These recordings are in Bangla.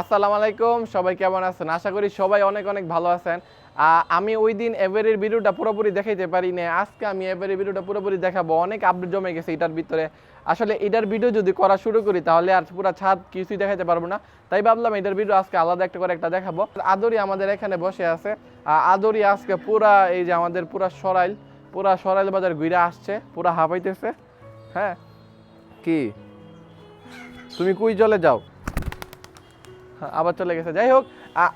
আসসালামু আলাইকুম, সবাই কেমন আছেন? আশা করি সবাই অনেক অনেক ভালো আছেন। আমি ওই দিন এভারের ভিডিওটা পুরোপুরি দেখাইতে পারি না আজকে আমি এভারের ভিডিওটা পুরোপুরি দেখাবো। অনেক আপডেট জমে গেছে এটার ভিতরে। আসলে এটার ভিডিও যদি করা শুরু করি, তাহলে আর পুরো ছাদ কিছুই দেখাইতে পারব না। তাই ভাবলাম এটার ভিডিও আজকে আলাদা একটা করে একটা দেখাবো। আদরি আমাদের এখানে বসে আছে। আদরি আজকে পুরা এই যে আমাদের পুরা সরাইল পুরা সরাইল বাজার ঘুরে আসছে, পুরা হাঁপাইতেছে হ্যাঁ? কি? তুমি কুই জলে যাও? আবার চলে গেছে। যাই হোক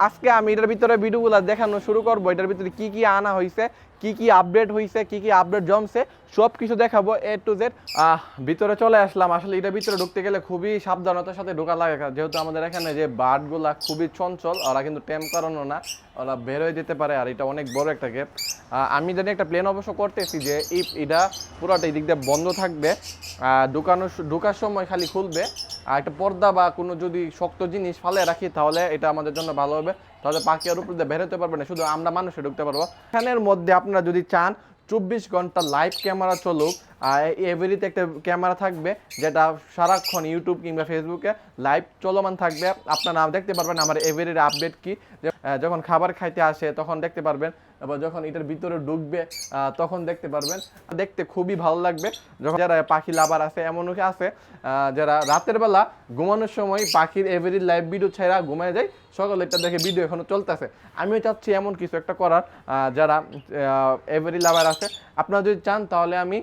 আজকে আমি এটার ভিতরে ভিডিওগুলো দেখানো শুরু করব। এটার ভিতরে কি কি আনা হয়েছে কি কি আপডেট হয়েছে কি কি আপডেট জমছে সব কিছু দেখাবো এ টু জেড ভিতরে চলে আসলাম। আসলে এটার ভিতরে ঢুকতে গেলে খুবই সাবধানতার সাথে ঢোকা লাগে যেহেতু আমাদের এখানে যে বার্ডগুলা খুবই চঞ্চল, ওরা কিন্তু টেম করানো না, ওরা বেরোয় যেতে পারে, আর এটা অনেক বড় একটা গেপ আমি জানি একটা প্লেন অবশ্য করতেছি যে এটা পুরোটা এই দিক দিয়ে বন্ধ থাকবে। ঢুকানো ঢোকার সময় খালি খুলবে। আর একটা পর্দা বা কোনো যদি শক্ত জিনিস ফালে রাখি, তাহলে এটা আমাদের জন্য ভালো হবে। তাহলে পাখি আর উপর দিয়ে বেরোতে পারবে না, শুধু আমরা মানুষে ঢুকতে পারব। এখানের মধ্যে আপনারা যদি চান, চব্বিশ ঘণ্টা লাইভ ক্যামেরা চলুক এভরিতে একটা ক্যামেরা থাকবে, যেটা সারাক্ষণ ইউটিউব কিংবা ফেসবুকে লাইভ চলমান থাকবে। আপনার আপনারা দেখতে পারবেন আমার এভরির আপডেট কি। যখন খাবার খাইতে আসে, তখন দেখতে পারবেন এবার যখন এটার ভিতরে ঢুকবে তখন দেখতে পারবেন। দেখতে খুবই ভালো লাগবে। যখন যারা পাখি লাভার আছে, এমন কি আছে যারা রাতের বেলা ঘুমানোর সময় পাখির এভরি লাইভ ভিডিও ছাড়া ঘুমায় যায়, সকালে এটা দেখে ভিডিও এখনও চলতেছে। আমিও চাচ্ছি এমন কিছু একটা করার যারা এভরি লাভার আছে। আপনারা যদি চান, তাহলে আমি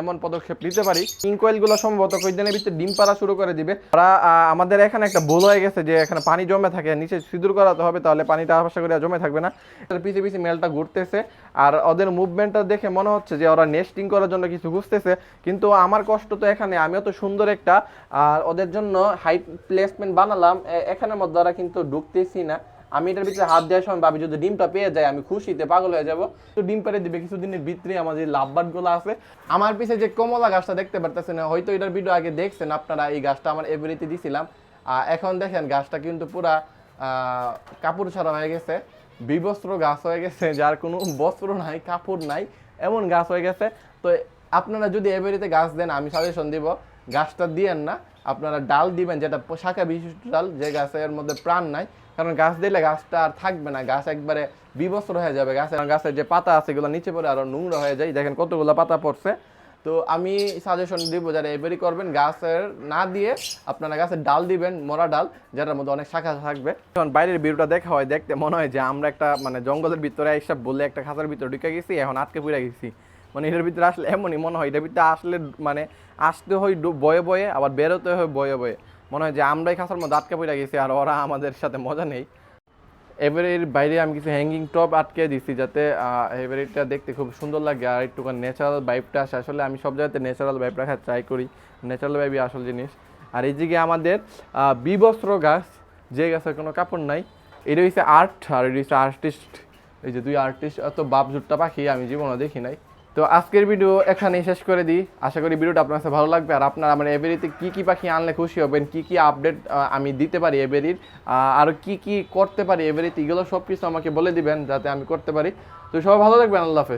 এমন পদক্ষেপ নিতে পারি। ইনকোয়েলগুলো সম্ভবত কয়েকদিনের ভিতরে ডিম পাড়া শুরু করে দিবে। ওরা আমাদের এখানে একটা ভুল হয়ে গেছে যে এখানে পানি জমে থাকে, নিচে সিঁদুর করাতে হবে, তাহলে পানিটা আশা করি জমে থাকবে না। পিছিয়ে পিছিয়ে মেলটা ঘুরতেছে। আর ওদের মুভমেন্টটা দেখে মনে হচ্ছে যে ওরা নেস্টিং করার জন্য কিছু খুঁজতেছে। কিন্তু আমার কষ্ট তো এখানে, আমিও তো সুন্দর একটা, আর ওদের জন্য হাইট প্লেসমেন্ট বানালাম। এখানের মধ্যে ওরা কিন্তু ঢুকতেছি না। আমি এটার ভিতরে হাত দেওয়ার সময় ভাবি যদি ডিমটা পেয়ে যায় আমি খুশিতে পাগল হয়ে যাব। তো ডিম পেরে দিবে, কিছুদিনের ভিতরে আমার যে লাভবার্ডগুলো আছে। আমার পিছে যে কমলা গাছটা দেখতে পারতেছেন, হয়তো এটার ভিডিও আগে দেখছেন আপনারা, এই গাছটা আমার এভরিতে দিছিলাম। এখন দেখেন গাছটা কিন্তু পুরা কাপড় ছাড়া হয়ে গেছে, বিবস্ত্র গাছ হয়ে গেছে, যার কোনো বস্ত্র নাই, কাপড় নাই, এমন গাছ হয়ে গেছে। তো আপনারা যদি এভরিতে গাছ দেন, আমি সাজেশন দিব, গাছটা দিয়েন না আপনারা ডাল দিবেন, যেটা শাখা বিশিষ্ট ডাল, যে গাছের মধ্যে প্রাণ নাই, কারণ গাছ দিলে গাছটা আর থাকবে না, গাছ একবারে বিবস্ত্র হয়ে যাবে। গাছের গাছের যে পাতা আছে, এগুলো নিচে পড়ে আরও নোংরা হয়ে যায়। দেখেন কতগুলো পাতা পড়ছে। তো আমি সাজেশন দিব যারা এবারই করবেন, গাছের না দিয়ে আপনারা গাছের ডাল দিবেন, মরা ডাল যেটার মধ্যে অনেক শাখা থাকবে। যখন বাইরের ভিউটা দেখা হয়, দেখতে মনে হয় যে আমরা একটা মানে জঙ্গলের ভিতরে এইসব বলে একটা খাঁচার ভিতরে ঢুকে গেছি, এখন আটকে পড়ে গেছি। মানে এটার ভিতরে আসলে এমনই মনে হয় এটার ভিতরে আসলে মানে আসতে হয় বয়ে বয়ে, আবার বেরোতে হয় বয়ে বয়ে। মনে হয় যে আমরাই খাঁচার মধ্যে আটকে পড়ে গেছি আর ওরা আমাদের সাথে মজা নেই। এবারে এর বাইরে আমি কিছু হ্যাঙ্গিং টপ আটকে দিছি যাতে এবারে এটা দেখতে খুব সুন্দর লাগে আর একটু ন্যাচারাল ভাইবটা আসে। আসলে আমি সব জায়গাতে ন্যাচারাল ভাইব রাখার ট্রাই করি। ন্যাচারাল ভাইবই আসল জিনিস। আর এই আমাদের বিবস্ত্র গাছ, যে গাছের কোনো কাপড় নাই, এটা হচ্ছে আর্ট আর এটা হচ্ছে আর্টিস্ট এই যে দুই আর্টিস্ট বাপ জুট্টা পাখি আমি জীবনে দেখি নাই। তো আজকের ভিডিও এখানেই শেষ করে দিই। আশা করি ভিডিওটা আপনার কাছে ভালো লাগবে। আর আপনার আমার এবেরিতে কী কী পাখি আনলে খুশি হবেন, কী কী আপডেট আমি দিতে পারি এবেরির আর কি কি করতে পারি এবেরিতে এগুলো সব কিছু আমাকে বলে দিবেন, যাতে আমি করতে পারি। তো সবাই ভালো থাকবেন, আল্লাহ হাফেজ।